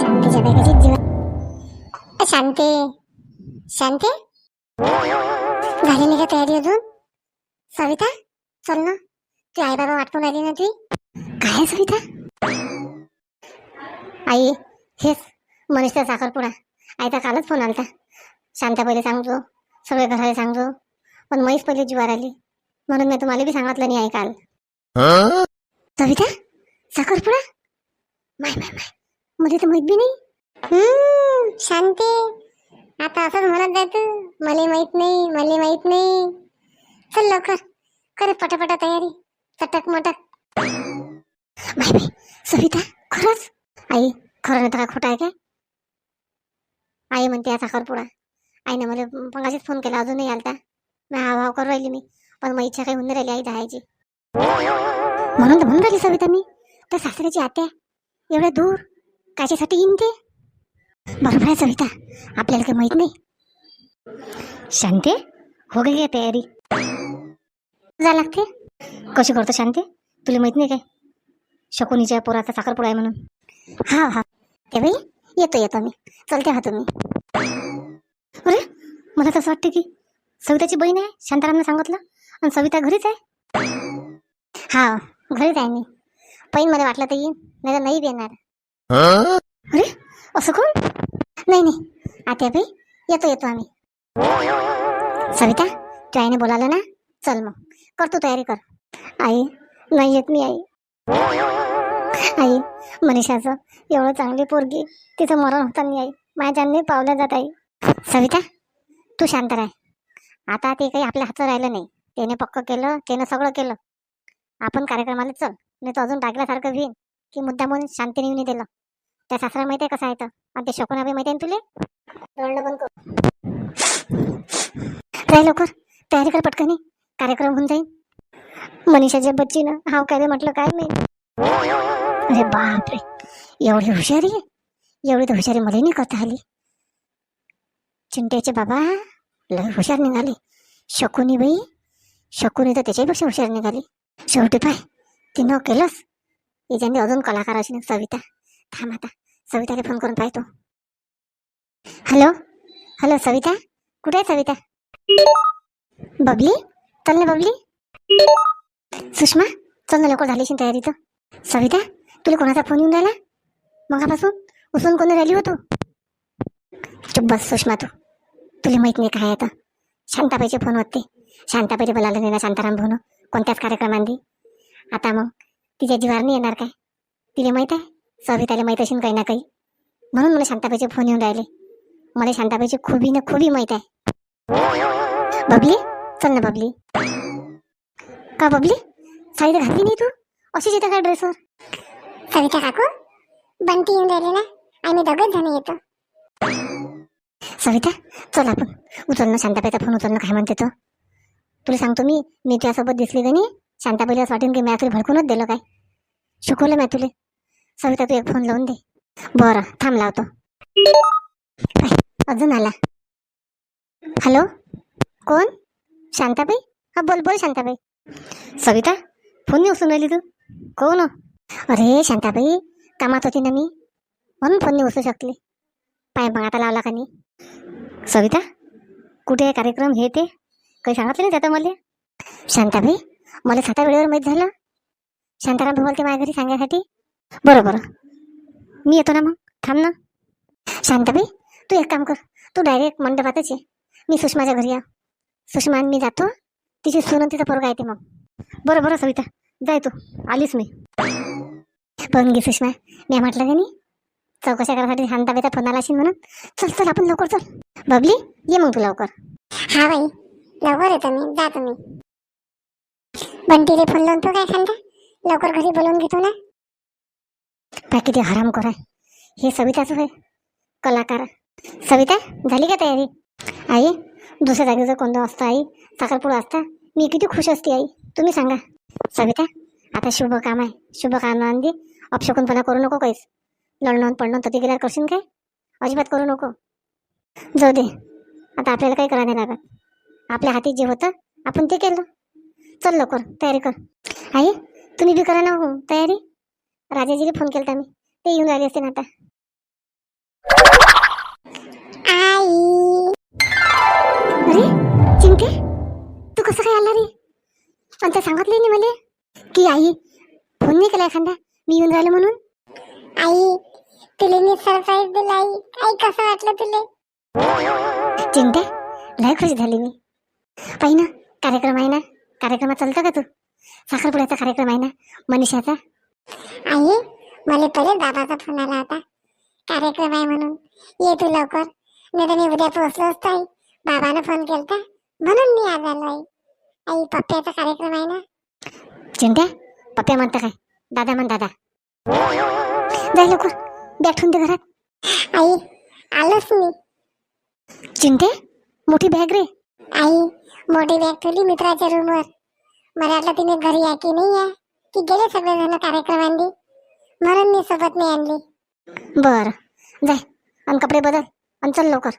शांतीच्या बेगाची जीवन शांती. शांती? झाली नाही का तयारी अजून? सविता? चल ना. तू आई बाबा वाटून राहिली ना ती. काय आहे सविता? आई हेच मनीषचा साखरपुडा. आईचा कालच फोन आलता. शांता पहिले सांगतो. सगळे घराला सांगतो. पण म्हैस पहिले जीवार आली. म्हणून मी तुम्हाला बी सांगितलं नाही आई काल. सविता? साखरपुडा? माय माय माय. मला तर माहीत बी नाही। शांती। आता असंच म्हणत जाय तू मला माहीत नाही मला माहीत नाही। चल लवकर कर पटापटा तयारी चटक मटक। बाय बाय सविता खरंच? आई खरं नाही तर काय खोटं आहे काय? आई म्हणते या साखरपुडा आईनं मला पंगाशीच फोन केला अजूनही आलता। मी हा भाव करू राहिली मी पण मग इच्छा काही होऊन राहिली आई जायची म्हणून तर म्हणून राहिली सविता मी तर सासऱ्याची आत्या एवढ्या दूर। कायच्यासाठी येईन ते. बरोबर आहे सविता आपल्याला काही माहीत नाही. शांते हो गई काय तयारी. जा लागते. कशी करतो शांते? तुला माहीत नाही काय? शकुनीच्या पोराचा साखरपुडा आहे म्हणून. हा हा. ते बाई येतो येतो मी. चलते हा तुम्ही. अरे मला तसं वाटतं की सविताची बहीण आहे शांतारामनं सांगितलं. आणि सविता घरीच आहे? हा घरीच आहे मी. पहिन मला वाटलं तर येईन नाही तर नाही येणार. अरे असं कोण? नाही नाही. आता बाई येतो येतो आम्ही. सविता तू आईने बोलावलं ना? चल मग. कर तू तयारी कर. आई नाही येत मी आई. आई मनीषाचं एवढं चांगली पोरगी तिचं मरण होताना आई. माझ्याने पावल्या जात आई. सविता तू शांत राह. आता ते काही आपल्या हातात राहिलं नाही. त्याने पक्क केलं त्यानं सगळं केलं. आपण कार्यक्रमाला चल. नाही तर अजून टाकल्यासारखं घेईन की मुद्दा म्हणून शांतीने येऊन दिलं. त्या सासरा माहिती आहे कसं आहे तर आणि ते शकुना बी माहिती आहे ना तुले? बंद कर. काय लवकर. तयारी कर पटकनी. कार्यक्रम होऊन जाईल मनीषाच्या बच्चीनं हाव काय म्हटलं काय मी अरे बापरे. एवढी हुशारी? एवढी तर हुशारी मला नाही करता आली. चिंट्याचे बाबा लय हुशार निघाली. शकुनी बाई शकुनी तर त्याच्यापेक्षा हुशार निघाली. शेवटी पाय तिनं केलंच. याच्याने अजून कलाकार अशी सविता थांब आता सविताला फोन करून पाहतो हॅलो हॅलो सविता कुठे आहे सविता बबली चल ना बबली सुषमा चल ना लवकर झालीशी तयारी तर सविता तुला कोणाचा फोन येऊन राहिला मगापासून उचलून कोणी राहिली होतो चुप बस सुषमा तू तुला माहीत नाही काय आता शांताबाईचे फोन होते शांताबाईचे बोलायला नाही ना शांताराम भाऊन कोणत्याच कार्यक्रमांनी आता मग तिच्या जीवार नाही येणार काय? तिला माहीत आहे? सविताला माहीत असेल काही ना काही. म्हणून मला शांताबाईचे फोन येऊन राहिले. मला शांताबाईची खुबी ना खुबी माहीत आहे. बबली? चल ना बबली. का बबली? साडी तर घातली नाही तू? अशीच येतं का ड्रेसवर सविता काकू बंटी येऊन राहिले ना? आम्ही दोघच जण येतो. सविता चल आपण. उचल ना शांताबाईचा फोन उचल ना काय म्हणते तो. तुला सांगतो मी मी त्यासोबत दिसली का नाही? शांताबाईला असं वाटेन की मी तुला भडकूनच दिलं काय? शिकवलं मी तुले. सविता तू एक फोन लावून दे. बरं थांब लावतो. अजून आला. हॅलो? कोण? शांताबाई? हा बोल बोल शांताबाई. सविता फोन नाही उचलून राहिली तू? कोण हो? अरे शांताबाई कामात होती ना मी. म्हणून फोन नाही उचलू शकले. पाय मग आता लावला का नाही? सविता कुठे आहे कार्यक्रम? हे ते? काही सांगितलं नाही त्याचं मला? शांताबाई मला स्वतः वेळेवर माहीत झालं. शांताराम भाऊ बोलते माझ्या घरी सांगण्यासाठी बरं बरं. मी येतो ना मग? थांब ना. शांताबाई तू एक काम कर. तू डायरेक्ट मंडपातच ये. मी सुषमाच्या घरी या. सुषमा आणि मी जातो. तिची सून आणि तिचा पोरगा येते मग. बरं बरं सविता. जाय तू. आलीच मी. पण घे सुषमा. मी म्हटलं का नाही चौकशा करायसाठी शांताबाईचा फोन आला असेल म्हणून. चल चल आपण लवकर चल. बबली ये मग तू लवकर. हा बाई. लवकर येतो मी. जातो मी बंटीले फोन लावतो काय सांगता लवकर घरी बोलवून घेतो ना. काय किती हराम आहे हे सविताच होय. कलाकार. सविता झाली का तयारी? आई दुसऱ्या जागेचं कोणतं असतं आई? साखरपुडा असता. मी किती खुश असते आई. तुम्ही सांगा. सविता आता शुभ काम आहे. शुभ कामांदी अपशकुनपणा करू नको काहीच. लढणं पडणं तर गेल्यावर करशील काय? अजिबात करू नको. जाऊ दे. आता आपल्याला काही करायला नाही लागत. आपल्या हाती जे होतं आपण ते केलं. चल लवकर तयारी कर. आई तुम्ही बी करा ना हो तयारी. राजाजीला फोन केला मी. ते येऊन आले असते ना आता. आई. अरे चिंते तू कसं काय आला रे? पण तर सांगितलं नाही मला. की आई फोन नाही केला एखादा. मी येऊन राहिलो म्हणून. आई तुला मी सरप्राईज दिला आई. आई कसं वाटलं तुला? चिंटे लय खुश झाली मी. पाहि ना कार्यक्रम आहे ना. कार्यक्रमात चालतं का तू? साखरपुड्याचा कार्यक्रम आहे ना मनीषाचा? आई मला पहिले बाबाचा फोन आला होता. कार्यक्रम आहे म्हणून. ये तू लवकर. नाही तर मी उद्या पोहोचलो असतो आई. बाबानं फोन केलता. म्हणून मी आज आलो आई. आई पप्प्याचा कार्यक्रम आहे ना? चिंट्या पप्प्या म्हणतं काय? दादा म्हण दादा. जाय लवकर. बॅग ठेवून दे घरात. आई आलोच मी. चिंटे मोठी बॅग रे. आई मोठी बॅग ठेवली मित्राच्या रूमवर मला वाटलं तिने घरी आहे की नाही आहे की गेले सगळेजण कार्यक्रमांनी? म्हणून मी सोबत नाही आणली. बर जाय आणि कपडे बदल आणि चल लवकर.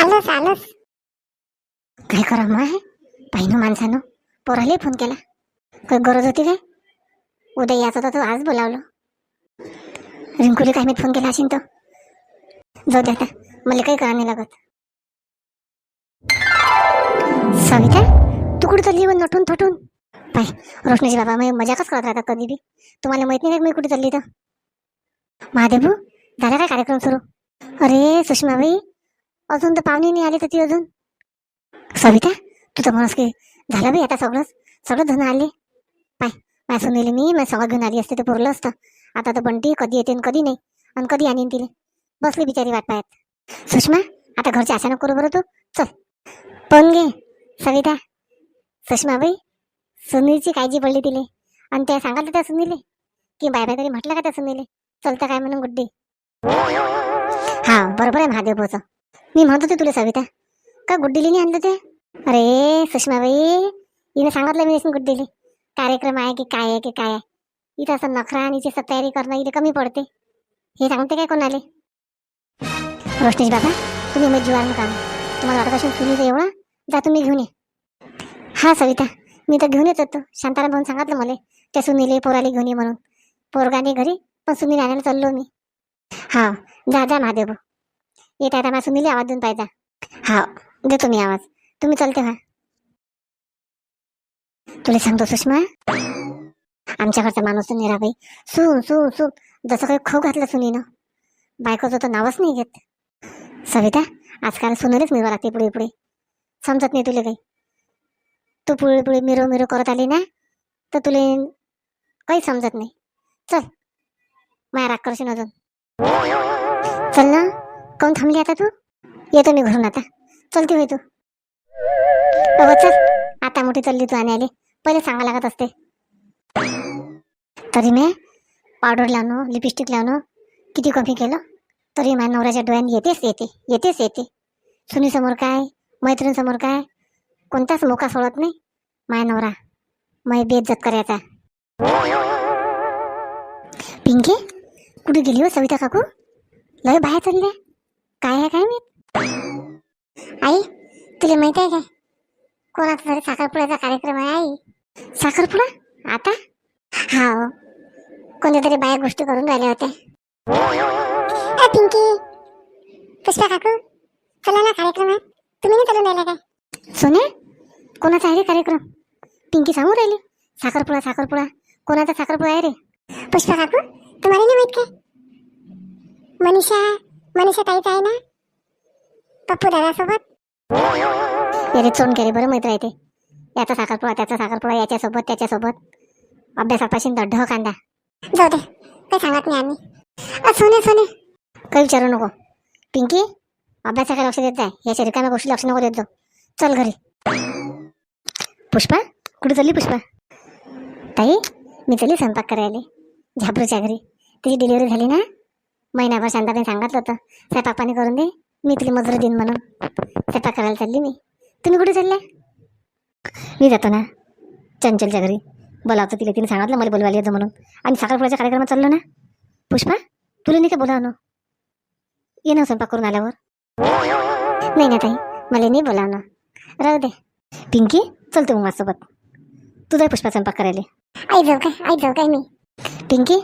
आलोच आलोच. काय करा मग पाहिनं माणसानं पोराले फोन केला. काही गरज होती काय? उद्या याचं तर तू आज बोलावलं. रिंकूले काय मी फोन केला असेल तो जाऊ दे आता मला काही करा नाही लागत. सविता तू कुठे चालली व नटून थटून? पाय रोशनीची बाबा मी मजाकच करत राहतात कधी बी? तुम्हाला माहीत नाही का मी कुठे चालली तर? महादेवू झाला काय कार्यक्रम सुरू? अरे सुषमाबाई अजून तर पाहुणे नाही आले तर ती अजून. सविता तू तर म्हणस की झालं बाई आता सगळंच. सगळं धन आले. पाय माझ्या सुनेली मी माझ्या सगळं घेऊन आली असते तर पुरलं असतं. आता तर बंटी कधी येते आणि कधी नाही. आणि कधी आणीन तिले? बसली बिचारी वाट पाहत. सुषमा आता घरचे अचानक करू बरं तू? चल. पण घे. सविता सुषमाबाई सुनीलची काळजी पडली तिले. आणि त्या सांगायला त्या सुनीले की बाय बाय तरी म्हटलं का त्या सुनीले? चलता काय म्हणून गुड्डी? हा बरोबर आहे महादेव भाऊचं. मी म्हणत होते तुला सविता. का गुड्डीली नाही आणलं ते? अरे सुषमाबाई हिने सांगितलं मी असून गुड्डीली. कार्यक्रम आहे की काय आहे की काय आहे? इथं असं नखरा आणि हिची तयारी करणं इथे कमी पडते. हे सांगते काय कोणाले? रोशनीश बाबा तुम्ही मग जीवानं काम. तुम्हाला वाटत असेल तुम्ही एवढा? जा तुम्ही घेऊन ये. हा सविता. मी तर घेऊन येत. होतो शांताराम भाऊन सांगितलं मला त्या सुनीले पोराले घेऊन ये म्हणून. पोरगाने घरी पण सुनील आणायला चाललो मी. हा जा जा महादेव भाऊ. येत आहे मला सुनीले आवाज देऊन पाहिजे हा देतो मी आवाज. तुम्ही चलते व्हा. तुला सांगतो सुषमा आमच्याकडचा माणूस निरा निराबाई सून सून सून. जसं काही खाऊ घातलं सुनीनं. बायकोचं तर नावच नाही घेत. सविता आजकाल सुनेलेच मिळवा लागते पुढे पुढे. समजत नाही तुला काही. तू पुळे पुळी मिरो मिरो करत आली ना तर तुला काही समजत नाही. चल माया राग करशील अजून. चल ना काऊन थांबली आता तू? येतो मी घरून आता. चलती होय तू अगं चल आता मोठी चालली तू आणि आली पहिले सांगा लागत असते. तरी मी पावडर लावणं लिपस्टिक लावणं किती कमी केलं? तरी माझ्या नवऱ्याच्या डोळ्यात येतेच येते येतेच येते. सुनीसमोर काय? मैत्रिणीसमोर काय? कोणताच मोका सोडत नाही. माय नवरा. मै बेइज्जत करायचा. पिंकी कुठे गेली हो सविता काकू? लय बाहेर चालल्या काय आहे काय मी आई तुला माहीत आहे काय? कोणाचा तरी साखरपुड्याचा कार्यक्रम आहे आई. साखरपुडा? आता? हा हो. कोणत्या तरी बाया गोष्टी करून राहिल्या होत्या. पिंकी. पुष्पा काकू चला ना कार्यक्रम आहे काय सोने कोणाचा आहे रे कार्यक्रम? पिंकी सांगू राहिली. साखरपुडा साखरपुडा. कोणाचा साखरपुडा आहे रे? पुष्पा काकू तुम्हाला नाही माहीत काय मनीषा मनीषा ताईच आहे ना? पप्पू दादासोबत? अरे चोंड केले बरं मैत्र आहे ते. याचा साखरपुडा त्याचा साखरपुडा याच्यासोबत त्याच्यासोबत. अभ्यासापासून दड्ढ कांदा. जाऊ दे काही सांगत नाही आम्ही. सोने सोने काही विचारू नको. पिंकी अभ्यासाकडे लक्ष देत जाय. याच्या रिकाम्या गोष्टी लक्ष नको देत जाऊ. चल घरी. पुष्पा कुठे चालली पुष्पा? ताई मी चालली स्वयंपाक करायला. झापरूच्या घरी. तिची डिलिव्हरी झाली ना? महिनाभर शांताने सांगितलं होतं. स्वयंपाक पाणी करून दे. मी तुला मजुरी देईन म्हणून. स्वयंपाक करायला चालली मी. तुम्ही कुठे चालल्या? मी जातो ना. चंचलच्या घरी. बोलावतो तिला. तिने सांगितलं मला बोलवायला येतो म्हणून. आणि साखरपुड्याच्या कार्यक्रमात चाललो ना? पुष्पा तुला नाही का बोलावणं? ये ना स्वयंपाक करून आल्यावर. नाही ना ताई मला नाही बोलावणं. राहू दे. पिंकी चल तू मग माझ्यासोबत. तू जाय पुष्पा स्वयंपाक करायला. आई जाऊ काय? आई जाऊ काय मी? पिंकी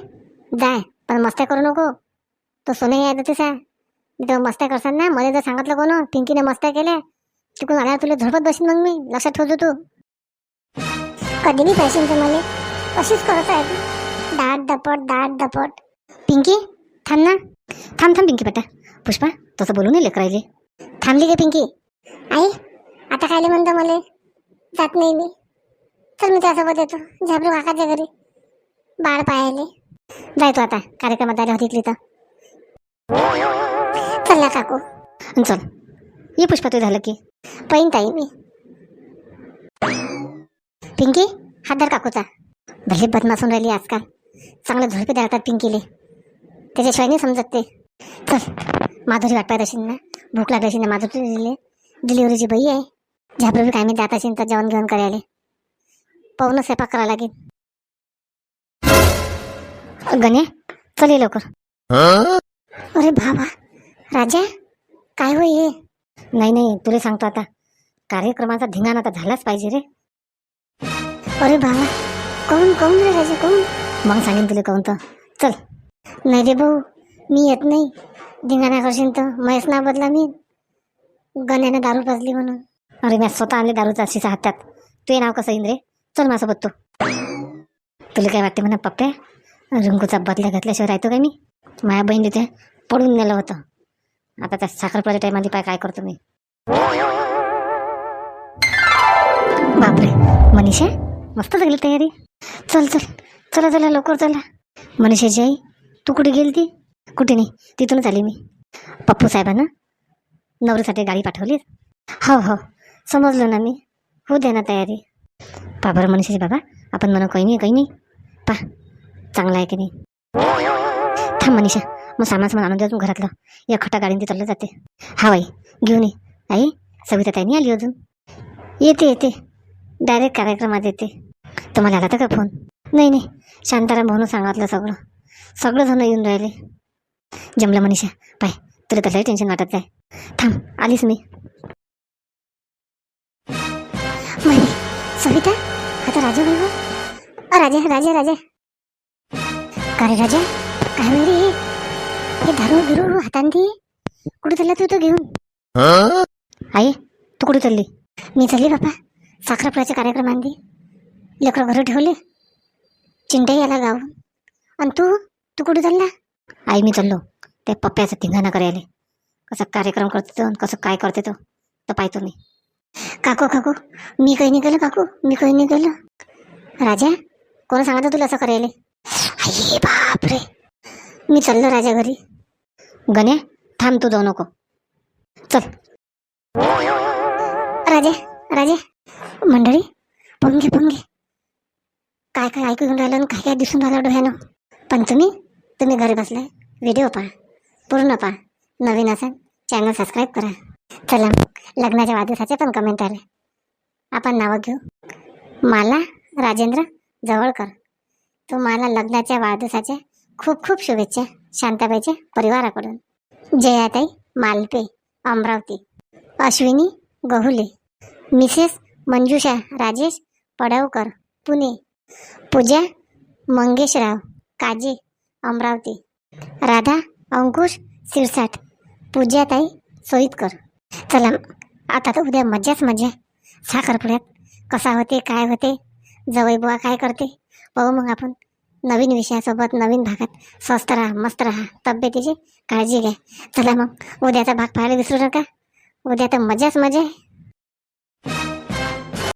जाय. पण मस्त्या करू नको. तो सोने यायचं मी तेव्हा मस्त्या करसान ना मला जर सांगितलं कोण पिंकीने मस्त्या केल्या तिकडून आल्यावर तुला झोपत बसीन मग मी. लक्षात ठेवतो तू. कधी बी तर मला अशीच करत आहे. दाट दपट दाट दपट. पिंकी थांब ना. थांब थांब पिंकी बेटा. पुष्पा तसं बोलू नये लेकरायले. थांबली का पिंकी. आई आता खायला म्हणतो मला. जात नाही मी. चल मी त्यासोबत येतो. झाबरू काकाच्या घरी. बाळ पाहायले. जायतो आता. कार्यक्रमात आले होती इथली तर. चला काकू. अन चल. ये पुष्पा तू झालं की. पैन ताई मी. पिंकी हात धर काकूचा. भले बदमासून राहिली आजकाल. चांगलं झोडपे द्यावतात पिंकीले. त्याच्याशिवाय नाही समजत ते. चल. माधुरी वाट असेल ना भूक लागली असेल ना माधुरी दिली डिलिव्हरीची बाई आहे. झाबरू काय? मी जात असेल तर जेवण घेऊन करायला पाहून स्वयंपाक करावा लागेल. गणे चल ये लवकर. अरे बाबा राजा काय होय हे? नाही नाही तुला सांगतो आता. कार्यक्रमाचा धिंगाणा आता झालाच पाहिजे रे. अरे बाबा कोण कोण रे राजा कोण? मग सांगेन तुला कोण तर. चल. नाही रे भाऊ मी येत नाही. धिंगाणा करशील तर महेश ना बदला मी. गण्याने दारू पाजली म्हणून. अरे मी स्वतः आणले दारूचा शिसा हातात. तुझे नाव कसं येईन रे चल माझ्यासोबत तू. तुला काय वाटते म्हणा पप्पे? रिंकूचा बदला घातल्याशिवाय राहतो काय मी? माझ्या बहीण तिथे पडून नेलं होतं. आता त्या साखरपुड्याच्या टायमाली पाय काय करतो मी? बापरे मनीषा मस्त लागली तयारी. चल चल चला चला लवकर चला. मनीषाची आई तू कुठे गेली ती कुठे नाही तिथूनच आली मी. पप्पू साहेबांना नवरीसाठी गाडी पाठवली. हो हो. समजलो ना मी. होऊ दे ना तयारी. बाबर बरं बाबा. आपण म्हणू काही नाही काही नाही. पा चांगला आहे की नाही. थांब मनीषा. मग सामान सामान आणून दे घरातलं. या खटा गाडीने चाललं जाते. हा बाई घेऊन ये. आई सविता ताई नाही आली अजून. येते येते. डायरेक्ट कार्यक्रमात येते. तुम्हाला आला होता का फोन नाही नाही. शांताराम भाऊन सांगितलं सगळं. सगळं जण येऊन राहिले. जमलं मनीषा. पाय तुला त्यालाही टेन्शन वाटत आहे. थांब आलीस मी. सविता आता राजा भाई राजा राजा राजा. का रे राजा? काय होईल हे? दारू बिरू हातांती? कुठे चालला तू तो घेऊन? आई तू कुठे चालली? मी चालली बापा. साखरपुड्याच्या कार्यक्रमांनी लेकरं घरं ठेवले. चिंटाई याला गाव. आणि तू? तू कुठे चालला? आई मी चाललो. त्या पप्प्याचं धिंगाणा करायला. कसा कार्यक्रम करतो तो आणि कसं काय करते तो? तर पाहतो मी. काकू काकू. मी काही नाही केलं काकू. मी काही नाही केलं. राजा कोण सांगत तुला असं करायला? आई बापरे मी चाललो राजा घरी. गण्या थांब तू जाऊ नको. चल. राजा राजे. मंडळी पंगे पंगे काय काय ऐकून राहिलं काय काय दिसून राहिलं डोळ्यानं? पण तुम्ही तुम्ही घरी बसलाय. व्हिडिओ पहा. पूर्ण पहा. नवीन असेल चॅनल सबस्क्राईब करा. चला लग्नाच्या वाढदिवसाचे पण कमेंट आले. आपण नावं घेऊ. माला राजेंद्र जवळकर. तुम्हाला लग्नाच्या वाढदिवसाच्या खूप खूप शुभेच्छा शांताबाईच्या परिवाराकडून. जयाताई मालपे अमरावती. अश्विनी गहुले. मिसेस मंजुषा राजेश पडवकर पुणे. पूजा मंगेशराव काजे अमरावती. राधा अंकुश सिरसाट पूजाताई सोईतकर. चला आता तर उद्या मज्जाच मज्जा साखरपुड्यात कसा होते काय होते जवळ बुवा काय करते पाहू मग आपण. नवीन विषयासोबत नवीन भागात. स्वस्त राहा मस्त राहा. तब्येतीची काळजी घ्या. चला मग उद्याचा भाग पाहायला विसरू नका. उद्या तर मजाच मजा आहे.